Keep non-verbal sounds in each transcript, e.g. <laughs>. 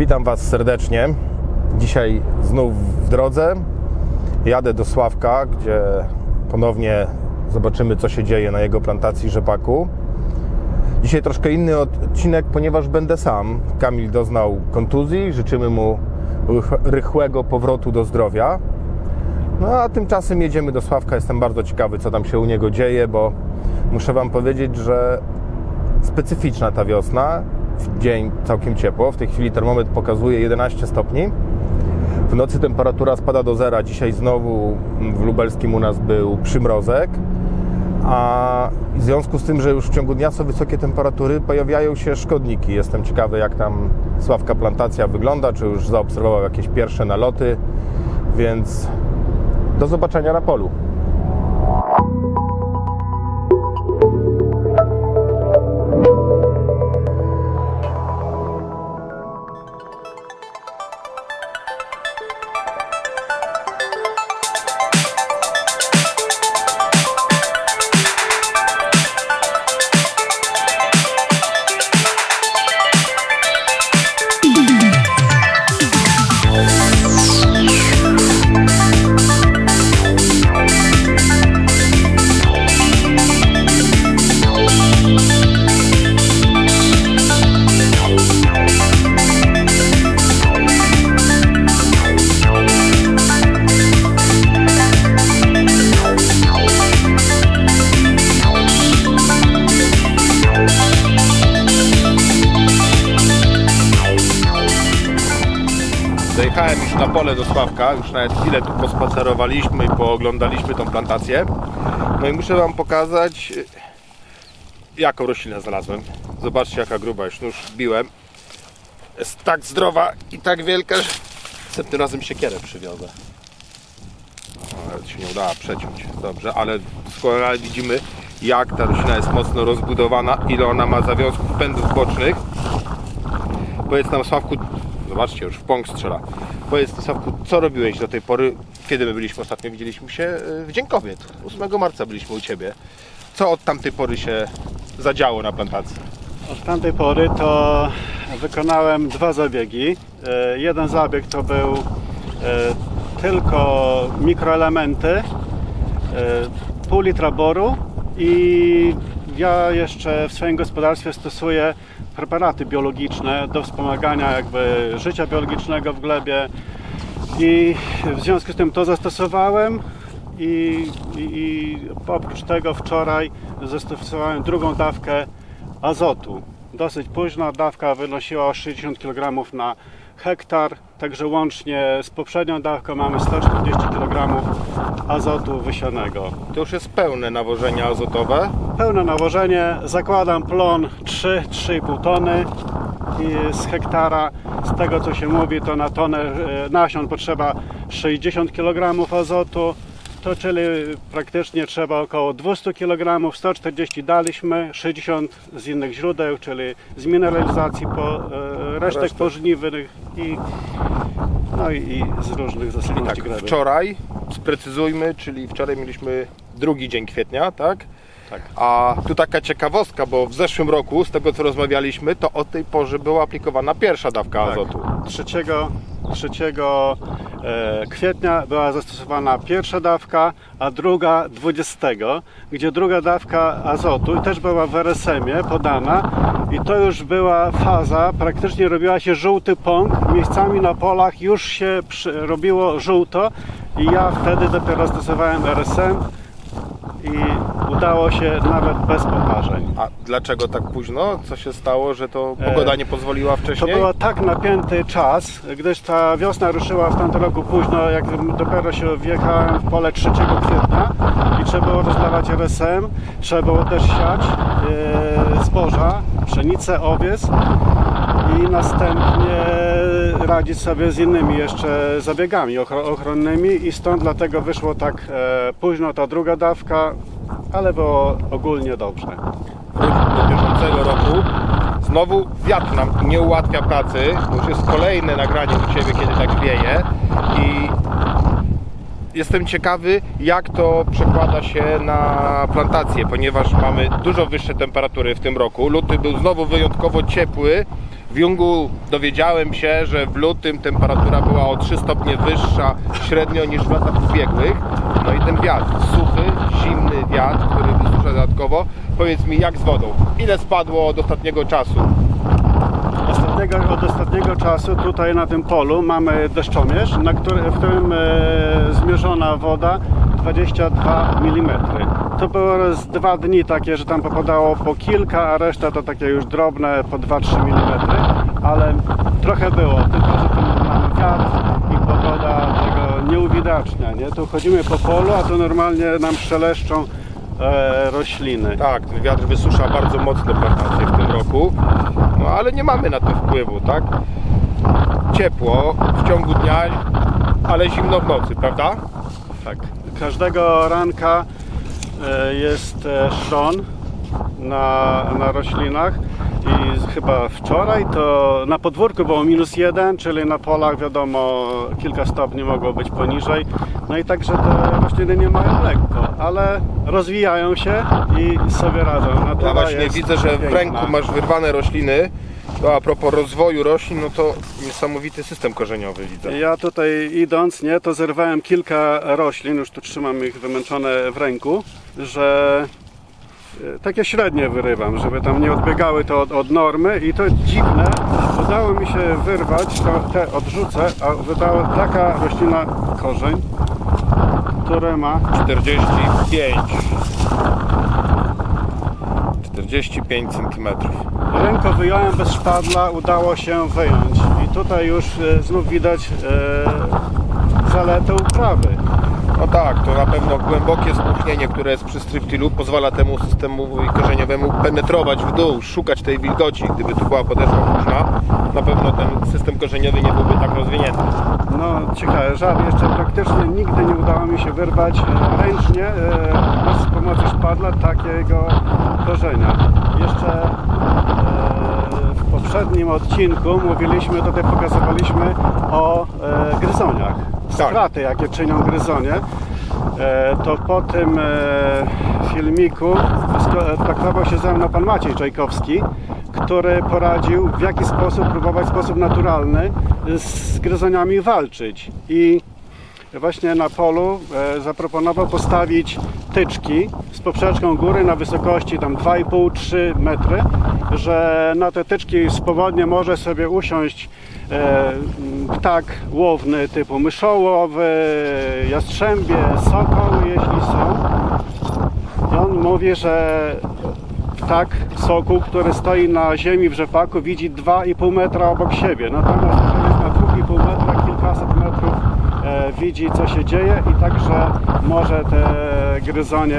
Witam Was serdecznie. Dzisiaj znów w drodze. Jadę do Sławka, gdzie ponownie zobaczymy, co się dzieje na jego plantacji rzepaku. Dzisiaj troszkę inny odcinek, ponieważ będę sam. Kamil doznał kontuzji, życzymy mu rych- rychłego powrotu do zdrowia. No a tymczasem jedziemy do Sławka. Jestem bardzo ciekawy, co tam się u niego dzieje, bo muszę Wam powiedzieć, że specyficzna ta wiosna. W dzień całkiem ciepło. W tej chwili termometr pokazuje 11 stopni. W nocy temperatura spada do zera. Dzisiaj znowu w lubelskim u nas był przymrozek. A w związku z tym, że już w ciągu dnia są wysokie temperatury, pojawiają się szkodniki. Jestem ciekawy, jak tam Sławka plantacja wygląda, czy już zaobserwował jakieś pierwsze naloty. Więc do zobaczenia na polu. Pole do Sławka, już nawet chwilę tu pospacerowaliśmy i pooglądaliśmy tą plantację. No i muszę Wam pokazać, y, jaką roślinę znalazłem. Zobaczcie, jaka gruba, już nóż biłem. Jest tak zdrowa i tak wielka, że następnym razem siekierę przywiozę. O, Nawet się nie udało przeciąć, dobrze, ale doskonale widzimy, jak ta roślina jest mocno rozbudowana, ile ona ma zawiązków pędów bocznych. Powiedz nam, Sławku, zobaczcie, już w pąk strzela. Powiedz Sławku, co robiłeś do tej pory, kiedy my byliśmy ostatnio? Widzieliśmy się y, w Dzień Kobiet. 8 marca byliśmy u Ciebie. Co od tamtej pory się zadziało na plantacji? Od tamtej pory to wykonałem dwa zabiegi. E, Jeden zabieg to był e, tylko mikroelementy, e, pół litra boru i ja jeszcze w swoim gospodarstwie stosuję preparaty biologiczne do wspomagania jakby życia biologicznego w glebie i w związku z tym to zastosowałem i, i, i oprócz tego wczoraj zastosowałem drugą dawkę azotu. Dosyć późna dawka wynosiła 60 kg na hektar, także łącznie z poprzednią dawką mamy 140 kg azotu wysianego. To już jest pełne nawożenie azotowe. Pełne nawożenie, zakładam plon 3-3,5 tony i z hektara. Z tego co się mówi, to na tonę e, nasion potrzeba 60 kg azotu. To czyli praktycznie trzeba około 200 kg, 140 daliśmy, 60 z innych źródeł, czyli z mineralizacji po, e, resztek pożniwnych i, no i, i z różnych zasobności tak, gleby. wczoraj, sprecyzujmy, czyli wczoraj mieliśmy drugi dzień kwietnia, tak? Tak. A tu taka ciekawostka, bo w zeszłym roku, z tego co rozmawialiśmy, to o tej porze była aplikowana pierwsza dawka Tak. azotu. 3, 3 e, kwietnia była zastosowana pierwsza dawka, a druga 20, gdzie druga dawka azotu też była w RSM-ie podana i to już była faza, praktycznie robiła się żółty pąk, miejscami na polach już się robiło żółto i ja wtedy dopiero stosowałem RSM i udało się nawet bez poparzeń. A dlaczego tak późno? Co się stało, że to pogoda nie pozwoliła E, To wcześniej? był tak napięty czas, gdyż ta wiosna ruszyła w tamtym roku późno, jak dopiero się wjechałem w pole 3 kwietnia i trzeba było rozlewać RSM, trzeba było też siać e, zboża, pszenicę, owiec i następnie radzić sobie z innymi jeszcze zabiegami ochro- ochronnymi i stąd dlatego wyszło tak e, późno ta druga dawka, ale było ogólnie dobrze. do bieżącego roku. Znowu wiatr nam nie ułatwia pracy. To już jest kolejne nagranie u Ciebie, kiedy tak wieje. I jestem ciekawy, jak to przekłada się na plantację, ponieważ mamy dużo wyższe temperatury w tym roku. Luty był znowu wyjątkowo ciepły. W Jungu dowiedziałem się, że w lutym temperatura była o 3 stopnie wyższa średnio niż w latach ubiegłych. No i ten wiatr, suchy, zimny wiatr, który wysusza dodatkowo. Powiedz mi, jak z wodą? Ile spadło od ostatniego czasu? Ostatniego, od ostatniego czasu tutaj na tym polu mamy deszczomierz, na który, w którym e, zmierzona woda 22 mm. To było z dwa dni takie, że tam popadało po kilka, a reszta to takie już drobne po 2-3 mm, ale trochę było, tylko że tu mamy wiatr i pogoda tego nie uwidacznia. Nie? Tu chodzimy po polu, a tu normalnie nam szeleszczą e, rośliny. Tak, wiatr wysusza bardzo mocno plantacje w tym roku, no ale nie mamy na to wpływu, tak? Ciepło w ciągu dnia, ale zimno w nocy, prawda? Tak. Każdego ranka e, jest e, szron na, na roślinach chyba wczoraj to na podwórku było minus jeden, czyli na polach wiadomo kilka stopni mogło być poniżej. No i także te rośliny nie mają lekko, ale rozwijają się i sobie radzą. Natura Ja właśnie jest widzę, że w piękna. ręku masz wyrwane rośliny. To a propos rozwoju roślin, no to niesamowity system korzeniowy widzę. Ja tutaj idąc, nie, to zerwałem kilka roślin, już tu trzymam ich wymęczone w ręku, że takie średnie wyrywam, żeby tam nie odbiegały to od, od normy i to dziwne, udało mi się wyrwać, to, te odrzucę, a wydała taka roślina korzeń, która ma 45 45 cm. ręko wyjąłem bez szpadla, udało się wyjąć i tutaj już e, znów widać e, zaletę uprawy. No tak, to na pewno głębokie spuchnienie, które jest przy striptilu pozwala temu systemowi korzeniowemu penetrować w dół, szukać tej wilgoci. Gdyby tu była podeszwa późna, na pewno ten system korzeniowy nie byłby tak rozwinięty. No ciekawe, żal jeszcze praktycznie nigdy nie udało mi się wyrwać e, ręcznie e, bez pomocy szpadla takiego korzenia. Jeszcze e, poprzednim odcinku mówiliśmy, tutaj pokazywaliśmy o e, gryzoniach. Straty jakie czynią gryzonie. E, to po tym e, filmiku kontaktował się ze mną pan Maciej Czajkowski, który poradził w jaki sposób próbować w sposób naturalny z gryzoniami walczyć. I właśnie na polu e, zaproponował postawić tyczki z poprzeczką góry na wysokości tam 2,5-3 metry, że na te tyczki swobodnie może sobie usiąść e, ptak łowny typu myszołowy, jastrzębie, sokoły, jeśli są. I on mówi, że ptak sokół, który stoi na ziemi w rzepaku, widzi 2,5 metra obok siebie. Natomiast jeżeli jest na 2,5 metra, kilkaset metrów widzi, co się dzieje i także może te gryzonie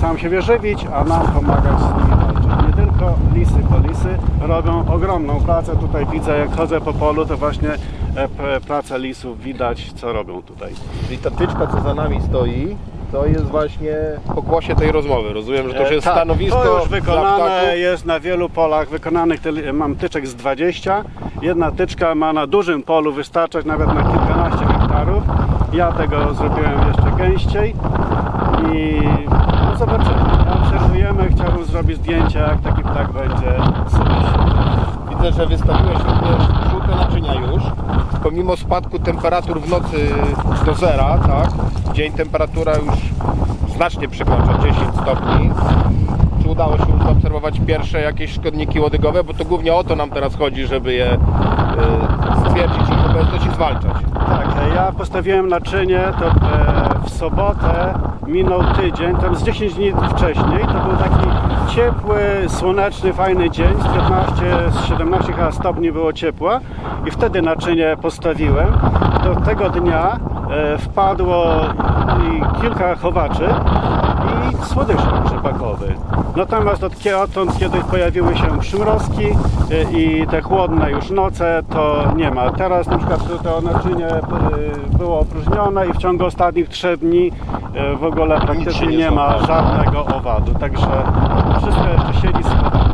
sam siebie żywić, a nam pomagać z nimi walczyć. Nie tylko lisy, bo lisy robią ogromną pracę. Tutaj widzę, jak chodzę po polu, to właśnie e, pracę lisów widać, co robią tutaj. Czyli ta tyczka, co za nami stoi, to jest właśnie pokłosie tej rozmowy. Rozumiem, że to już E, jest tak, stanowisko To już wykonane jest na wielu polach wykonanych. tyl- Mam tyczek z 20. Jedna tyczka ma na dużym polu wystarczać nawet na kilkanaście. Ja tego zrobiłem jeszcze gęściej i no zobaczymy. Obserwujemy. Chciałbym zrobić zdjęcie, jak taki ptak będzie. Widzę, że wystawiłeś również żółte naczynia już. Pomimo spadku temperatur w nocy do zera, tak? Dzień temperatura już znacznie przekracza 10 stopni. Czy udało się już zaobserwować pierwsze jakieś szkodniki łodygowe? Bo to głównie o to nam teraz chodzi, żeby je y, stwierdzić ich obecność i zwalczać. Ja postawiłem naczynie, to e, w sobotę minął tydzień, tam z 10 dni wcześniej, to był taki ciepły, słoneczny, fajny dzień, z 15, z 17 chyba stopni było ciepła. I wtedy naczynie postawiłem. Do tego dnia e, wpadło kilka chowaczy i słodyszek rzepakowy. Natomiast od odtąd, kiedy pojawiły się przymrozki e, i te chłodne już noce, to nie ma. Teraz na przykład to naczynie e, było opróżnione i w ciągu ostatnich trzech dni e, w ogóle praktycznie nie nie ma żadnego owadu. Także wszystko jeszcze siedzi.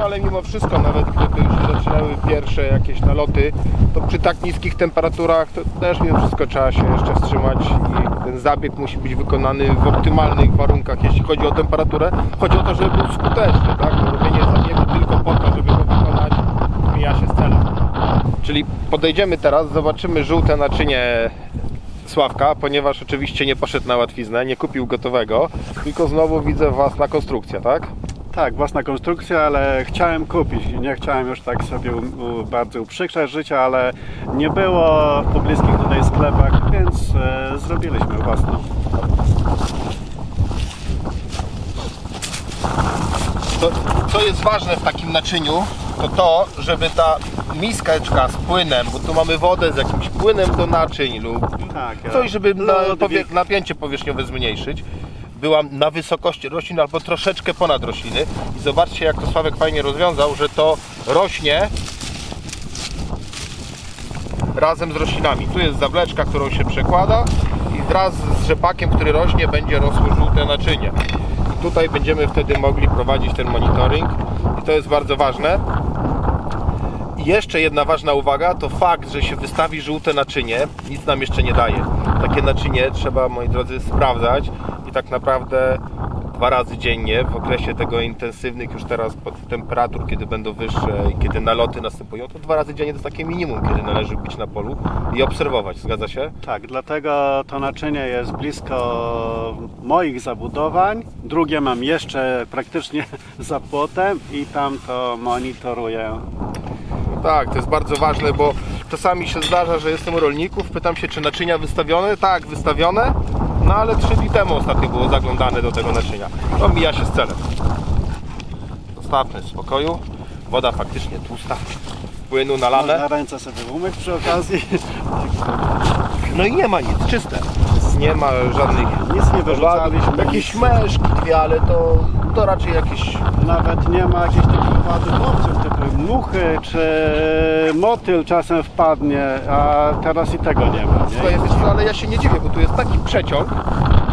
No ale mimo wszystko, nawet gdyby już zaczynały pierwsze jakieś naloty, to przy tak niskich temperaturach to też mimo wszystko trzeba się jeszcze wstrzymać i ten zabieg musi być wykonany w optymalnych warunkach, jeśli chodzi o temperaturę. Chodzi o to, żeby był skuteczny, tak? Robienie zabiegu tylko po to, żeby go wykonać, mija się z celem. Czyli podejdziemy teraz, zobaczymy żółte naczynie Sławka, ponieważ oczywiście nie poszedł na łatwiznę, nie kupił gotowego, tylko znowu widzę Was na konstrukcję, tak? Tak, własna konstrukcja, ale chciałem kupić. Nie chciałem już tak sobie bardzo uprzykrzać życia, ale nie było w pobliskich tutaj sklepach, więc e, zrobiliśmy własną. To, co jest ważne w takim naczyniu, to to, żeby ta miskeczka z płynem, bo tu mamy wodę z jakimś płynem do naczyń lub Tak, coś, żeby na, powie, wi- napięcie powierzchniowe zmniejszyć, była na wysokości roślin albo troszeczkę ponad rośliny. I zobaczcie, jak to Sławek fajnie rozwiązał, że to rośnie razem z roślinami. Tu jest zawleczka, którą się przekłada i wraz z rzepakiem, który rośnie, będzie rosło żółte naczynie. I tutaj będziemy wtedy mogli prowadzić ten monitoring i to jest bardzo ważne. Jeszcze jedna ważna uwaga, to fakt, że się wystawi żółte naczynie, nic nam jeszcze nie daje. Takie naczynie trzeba, moi drodzy, sprawdzać i tak naprawdę dwa razy dziennie w okresie tego intensywnych już teraz temperatur, kiedy będą wyższe i kiedy naloty następują, to dwa razy dziennie to takie minimum, kiedy należy być na polu i obserwować. Zgadza się? Tak, dlatego to naczynie jest blisko moich zabudowań. Drugie mam jeszcze praktycznie <laughs> za płotem i tam to monitoruję. Tak, to jest bardzo ważne, bo czasami się zdarza, że jestem u rolników, pytam się, czy naczynia wystawione? Tak, wystawione, no ale trzy dni temu ostatnio było zaglądane do tego naczynia. To mija się z celem. Zostawmy w spokoju. Woda faktycznie tłusta, płynu nalane. Można ręce sobie umyć przy okazji. No i nie ma nic, czyste. Nie ma żadnych Nic nie wyrzucaliśmy. Jakieś meszki dwie, ale to, to raczej jakieś... Nawet nie ma jakichś takich owadów obcych, typu muchy czy motyl czasem wpadnie, a teraz i tego nie ma. Słuchaj, Nie? wiesz co, ale ja się nie dziwię, bo tu jest taki przeciąg,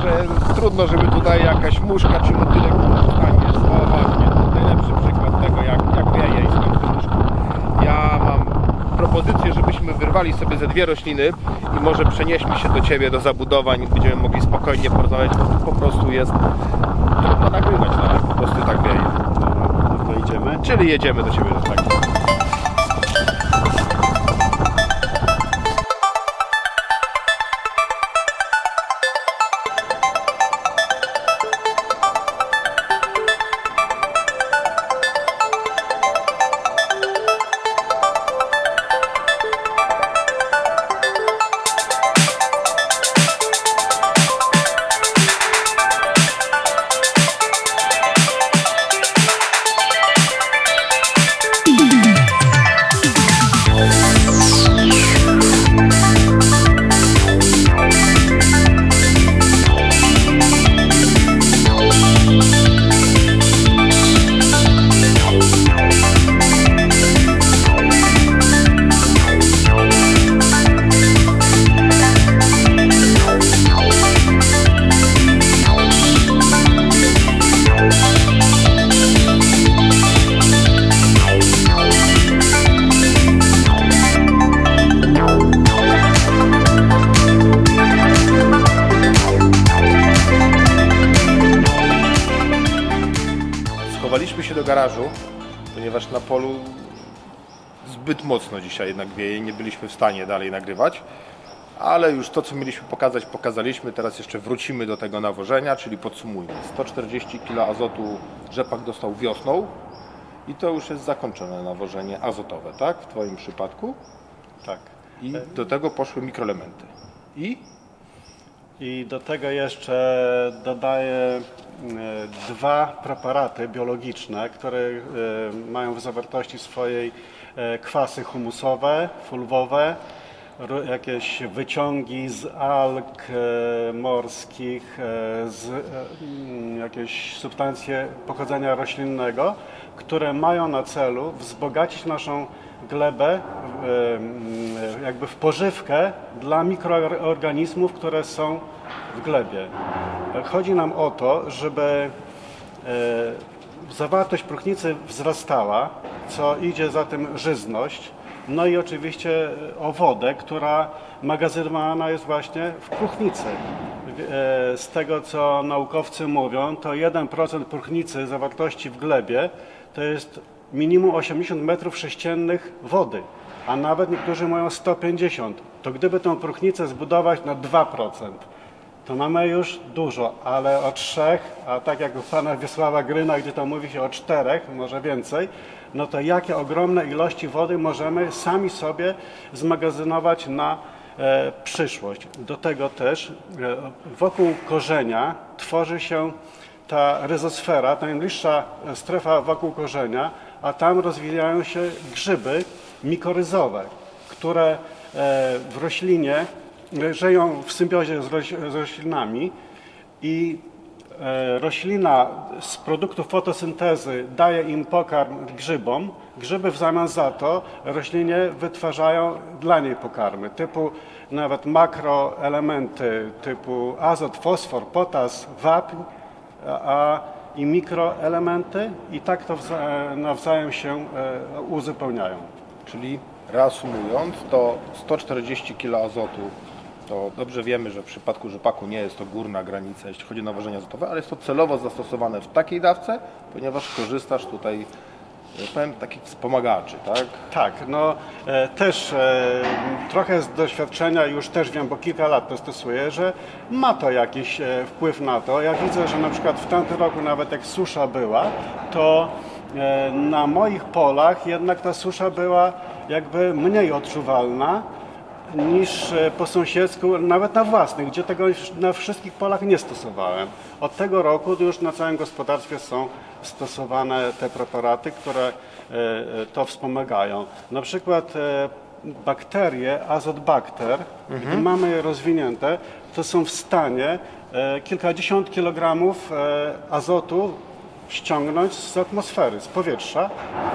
że trudno, żeby tutaj jakaś muszka czy motylek stanie. O właśnie, to najlepszy przykład tego, jak, jak wieje i skąd te muszki. Ja mam propozycję, żebyśmy wyrwali sobie ze dwie rośliny może przenieśmy się do Ciebie, do zabudowań, będziemy mogli spokojnie porozmawiać, bo tu po prostu jest trudno nagrywać, no, po prostu tak wieje. Dobra, no to idziemy. Czyli jedziemy do Ciebie, tak. Mocno dzisiaj jednak wieje, nie byliśmy w stanie dalej nagrywać. Ale już to, co mieliśmy pokazać, pokazaliśmy. Teraz jeszcze wrócimy do tego nawożenia, czyli podsumujmy. 140 kg azotu rzepak dostał wiosną i to już jest zakończone nawożenie azotowe, tak? W Twoim przypadku. Tak. I do tego poszły mikroelementy. I I do tego jeszcze dodaję dwa preparaty biologiczne, które e, mają w zawartości swojej e, kwasy humusowe, fulwowe, jakieś wyciągi z alg e, morskich, e, z, e, mm, jakieś substancje pochodzenia roślinnego, które mają na celu wzbogacić naszą glebę e, jakby w pożywkę dla mikroorganizmów, które są w glebie. Chodzi nam o to, żeby e, zawartość próchnicy wzrastała, co idzie za tym żyzność, no i oczywiście o wodę, która magazynowana jest właśnie w próchnicy. E, Z tego, co naukowcy mówią, to 1% próchnicy zawartości w glebie to jest minimum 80 metrów sześciennych wody, a nawet niektórzy mają 150. To gdyby tą próchnicę zbudować na 2%, to mamy już dużo, ale o trzech, a tak jak u pana Wiesława Gryna, gdzie tam mówi się o czterech, może więcej, no to jakie ogromne ilości wody możemy sami sobie zmagazynować na e, przyszłość. Do tego też e, wokół korzenia tworzy się ta ryzosfera, ta najbliższa strefa wokół korzenia, a tam rozwijają się grzyby mikoryzowe, które e, w roślinie e, żyją w symbiozie z, roś, z roślinami i e, roślina z produktów fotosyntezy daje im pokarm grzybom, grzyby w zamian za to roślinie wytwarzają dla niej pokarmy, typu nawet makroelementy typu azot, fosfor, potas, wapń, a i mikroelementy i tak to wza, nawzajem się e, uzupełniają. Czyli reasumując, to 140 kg azotu, to dobrze wiemy, że w przypadku rzepaku nie jest to górna granica, jeśli chodzi o nawożenie azotowe, ale jest to celowo zastosowane w takiej dawce, ponieważ korzystasz tutaj, powiem, takich wspomagaczy, tak? Tak, no e, też e, trochę z doświadczenia już też wiem, bo kilka lat to stosuję, że ma to jakiś e, wpływ na to. Ja widzę, że na przykład w tamtym roku nawet jak susza była, to e, na moich polach jednak ta susza była jakby mniej odczuwalna niż e, po sąsiedzku, nawet na własnych, gdzie tego już na wszystkich polach nie stosowałem. Od tego roku już na całym gospodarstwie są stosowane te preparaty, które e, e, to wspomagają. Na przykład e, bakterie, azotbakter, gdy mamy je rozwinięte, to są w stanie kilkadziesiąt kilogramów azotu ściągnąć z atmosfery, z powietrza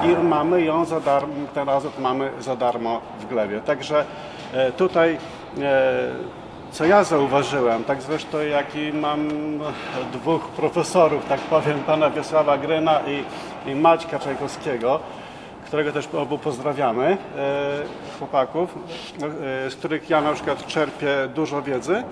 i mamy ją za darmo, ten azot mamy za darmo w glebie. Także tutaj co ja zauważyłem, tak zresztą jak i mam dwóch profesorów, tak powiem, pana Wiesława Gryna i, i Maćka Czajkowskiego, którego też obu pozdrawiamy, e, chłopaków, e, z których ja na przykład czerpię dużo wiedzy.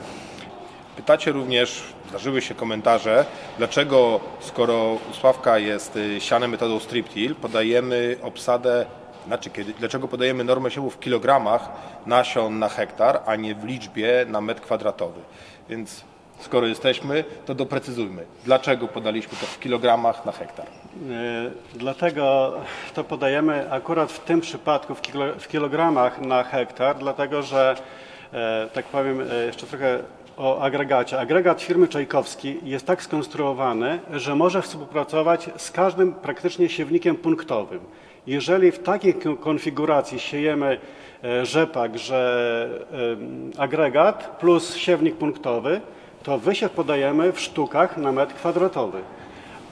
Pytacie również, zdarzyły się komentarze, dlaczego skoro Sławka jest y, siane metodą strip till, podajemy obsadę, znaczy kiedy, dlaczego podajemy normę siewów w kilogramach nasion na hektar, a nie w liczbie na metr kwadratowy. Więc skoro jesteśmy, to doprecyzujmy, dlaczego podaliśmy to w kilogramach na hektar. E, Dlatego to podajemy akurat w tym przypadku w kilogramach na hektar, dlatego że, e, tak powiem, e, jeszcze trochę o agregacie. Agregat firmy Czajkowski jest tak skonstruowany, że może współpracować z każdym praktycznie siewnikiem punktowym. Jeżeli w takiej kon- konfiguracji siejemy e, rzepak, że em, agregat plus siewnik punktowy, to wysiew podajemy w sztukach na metr kwadratowy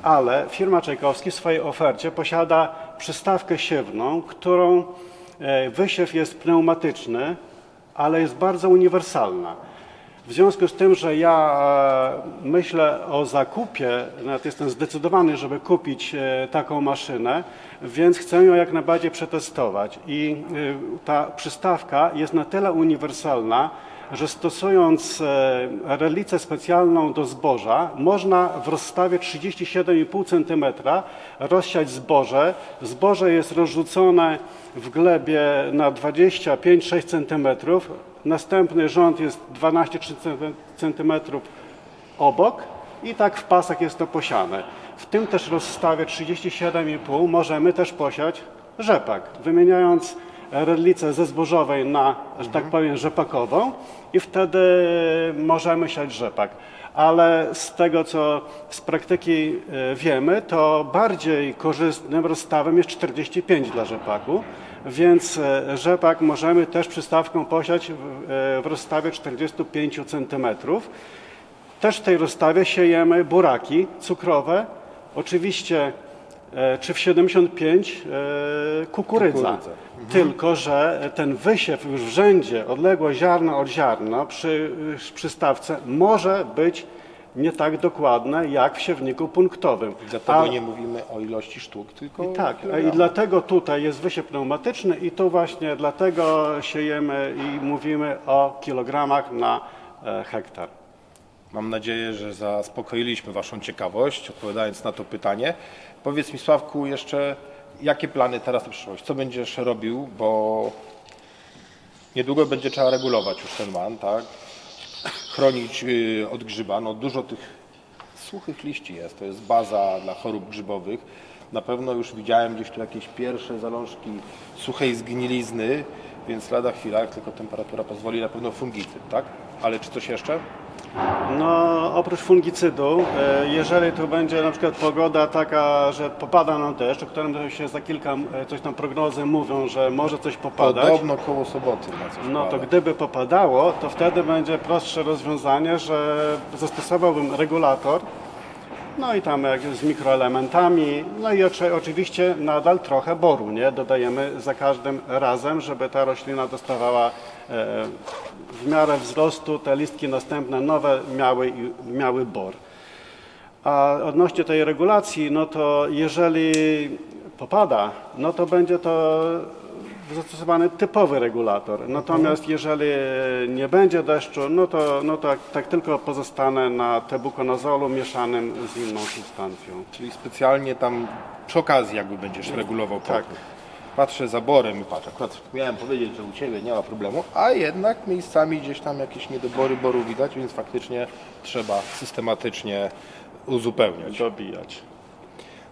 ale firma Czajkowski w swojej ofercie posiada przystawkę siewną, którą e, wysiew jest pneumatyczny, ale jest bardzo uniwersalna. W związku z tym, że ja e, myślę o zakupie, nawet jestem zdecydowany, żeby kupić e, taką maszynę, więc chcę ją jak najbardziej przetestować. I e, ta przystawka jest na tyle uniwersalna, że stosując relicę specjalną do zboża, można w rozstawie 37,5 cm rozsiać zboże. Zboże jest rozrzucone w glebie na 25-6 cm. Następny rząd jest 12 cm obok i tak w pasach jest to posiane. W tym też rozstawie 37,5 możemy też posiać rzepak, wymieniając redlicę ze zbożowej na, że tak powiem, rzepakową i wtedy możemy siać rzepak. Ale z tego, co z praktyki e, wiemy, to bardziej korzystnym rozstawem jest 45 dla rzepaku, więc e, rzepak możemy też przystawką posiać w, e, rozstawie 45 centymetrów. Też w tej rozstawie siejemy buraki cukrowe, oczywiście e, czy w 75 e, kukurydza. Kukurydza. Tylko, że ten wysiew już w rzędzie, odległość ziarno od ziarna przy przystawce może być nie tak dokładne jak w siewniku punktowym. Dlatego A- nie mówimy o ilości sztuk, tylko i tak, i dlatego tutaj jest wysiew pneumatyczny i tu właśnie dlatego siejemy i mówimy o kilogramach na e, hektar. Mam nadzieję, że zaspokoiliśmy Waszą ciekawość, odpowiadając na to pytanie. Powiedz mi, Sławku, jeszcze jakie plany teraz na przyszłość? Co będziesz robił, bo niedługo będzie trzeba regulować już ten man, tak? Chronić y, od grzyba. No dużo tych suchych liści jest, to jest baza dla chorób grzybowych. Na pewno już widziałem gdzieś tu jakieś pierwsze zalążki suchej zgnilizny, więc lada chwila, jak tylko temperatura pozwoli, na pewno fungicyd, tak? Ale czy coś jeszcze? No, oprócz fungicydu, e, jeżeli tu będzie na przykład pogoda taka, że popada nam deszcz, o którym się za kilka, e, coś tam prognozy mówią, że może coś popadać, Podobno koło soboty coś no to pada. gdyby popadało, to wtedy będzie prostsze rozwiązanie, że zastosowałbym regulator, no i tam jak z mikroelementami, no i oczy- oczywiście nadal trochę boru, nie? Dodajemy za każdym razem, żeby ta roślina dostawała w miarę wzrostu, te listki następne nowe miały, miały bor. A odnośnie tej regulacji, no to jeżeli popada, no to będzie to zastosowany typowy regulator. Natomiast jeżeli nie będzie deszczu, no to, no to tak, tak tylko pozostanę na tebukonazolu mieszanym z inną substancją. Czyli specjalnie tam przy okazji jakby będziesz regulował Tak. Patrzę zaborem i patrzę, akurat miałem powiedzieć, że u Ciebie nie ma problemu, a jednak miejscami gdzieś tam jakieś niedobory boru widać, więc faktycznie trzeba systematycznie uzupełniać. Dobijać.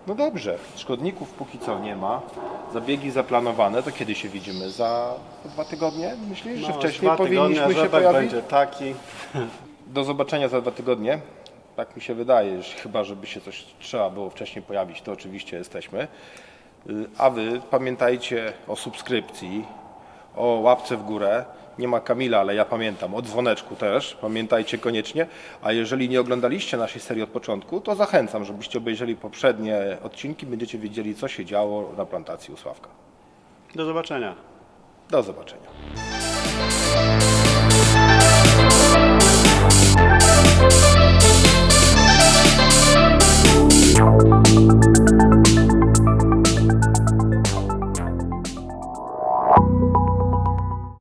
No dobrze, szkodników póki co nie ma, zabiegi zaplanowane, to kiedy się widzimy? Za dwa tygodnie? Myślisz, że No, wcześniej dwa tygodnie powinniśmy się rzepak pojawić? będzie taki. Do zobaczenia za dwa tygodnie. Tak mi się wydaje, że chyba żeby się coś trzeba było wcześniej pojawić, to oczywiście jesteśmy. Y, a wy pamiętajcie o subskrypcji, o łapce w górę. Nie ma Kamila, ale ja pamiętam, o dzwoneczku też, pamiętajcie koniecznie. A jeżeli nie oglądaliście naszej serii od początku, to zachęcam, żebyście obejrzeli poprzednie odcinki, będziecie wiedzieli, co się działo na plantacji u Sławka. Do zobaczenia. Do zobaczenia.